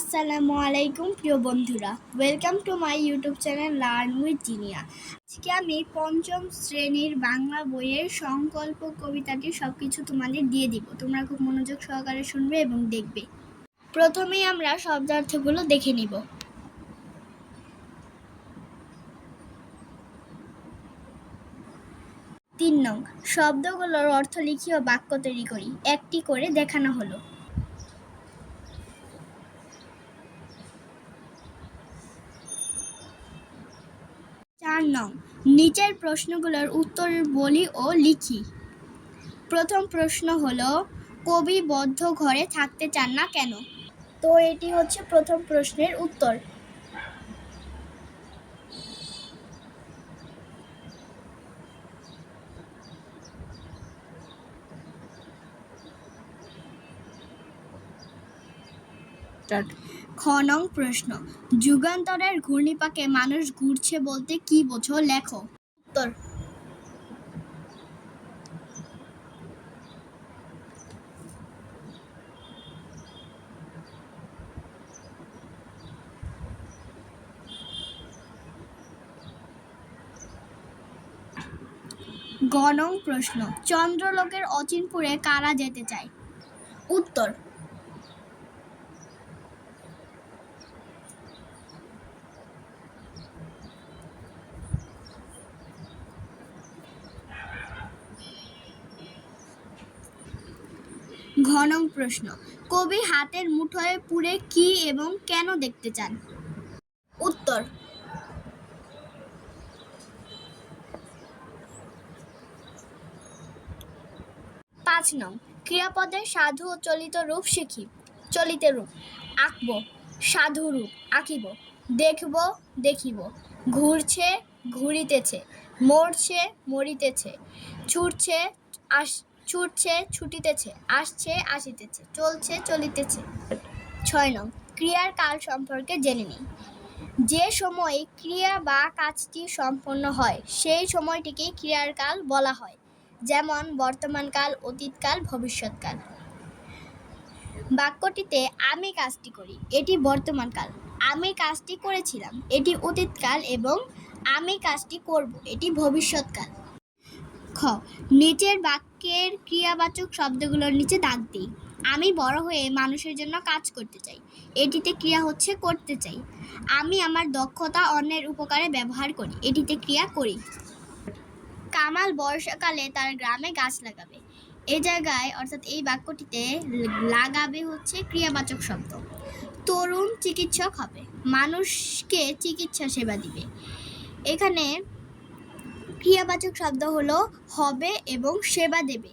আসসালামু আলাইকুম প্রিয় বন্ধুরা। Welcome to my YouTube channel learn with Zinia আজকে আমি পঞ্চম শ্রেণির বাংলা বইয়ের সংকল্প কবিতাটি সব কিছু তোমাদের দিয়ে দিব। তোমরা খুব মনোযোগ সহকারে শুনবে এবং দেখবে। প্রথমেই আমরা শব্দার্থগুলো দেখে নিব। তিন নং, শব্দগুলোর অর্থ লিখি ও বাক্য তৈরি করি। একটি করে দেখানো হলো। নং নিচের প্রশ্নগুলোর উত্তর বলি ও লিখি। প্রথম প্রশ্ন হলো, কবি বদ্ধ ঘরে থাকতে চান না কেন? তো এটি হচ্ছে প্রথম প্রশ্নের উত্তর। খ নং প্রশ্ন। যুগান্তরের ঘূর্ণিপাকে মানুষ ঘুরছে বলতে কি বোঝো? লেখো। উত্তর। গণং প্রশ্ন। চন্দ্রলোকের অচিনপুরে কারা যেতে চায়? উত্তর। ঘনং প্রশ্ন। কবি হাতের মুঠোয় পুরে কি এবং কেন দেখতে চান? উত্তর। পাঁচ নং ক্রিয়াপদের সাধু ও চলিত রূপ শিখি। চলিত রূপ, আঁকব, সাধু রূপ, আঁকিব, দেখব, দেখিব। ঘুরছে, ঘুরিতেছে, মরছে, মরিতেছে। ছুটছে, আস ছুটছে, ছুটিতেছে, আসছে, আসিতেছে, চলছে, চলিতেছে। ছয় নং, ক্রিয়ার কাল সম্পর্কে জেনে নিই। যে সময়ে ক্রিয়া বা কাজটি সম্পন্ন হয়, সেই সময়টিকে ক্রিয়ার কাল বলা হয়, যেমন বর্তমানকাল অতীতকাল ভবিষ্যৎকাল বাক্যটিতে আমি কাজটি করি, এটি বর্তমানকাল আমি কাজটি করেছিলাম, এটি অতীতকাল এবং আমি কাজটি করব, এটি ভবিষ্যৎকাল খ, নিচের বাক্যের ক্রিয়াবাচক শব্দগুলোর নিচে দাগ দিই। আমি বড় হয়ে মানুষের জন্য কাজ করতে চাই। এটিতে ক্রিয়া হচ্ছে করতে চাই। আমি আমার দক্ষতা অন্যের উপকারে ব্যবহার করি। এটিতে ক্রিয়া করি। কামাল বর্ষাকালে তার গ্রামে গাছ লাগাবে। এ জায়গায়, অর্থাৎ এই বাক্যটিতে, লাগাবে হচ্ছে ক্রিয়াবাচক শব্দ। তরুণ চিকিৎসক হবে। মানুষকে চিকিৎসা সেবা দিবে। এখানে ক্রিয়াবাচক শব্দ হলো হবে এবং সেবা দেবে।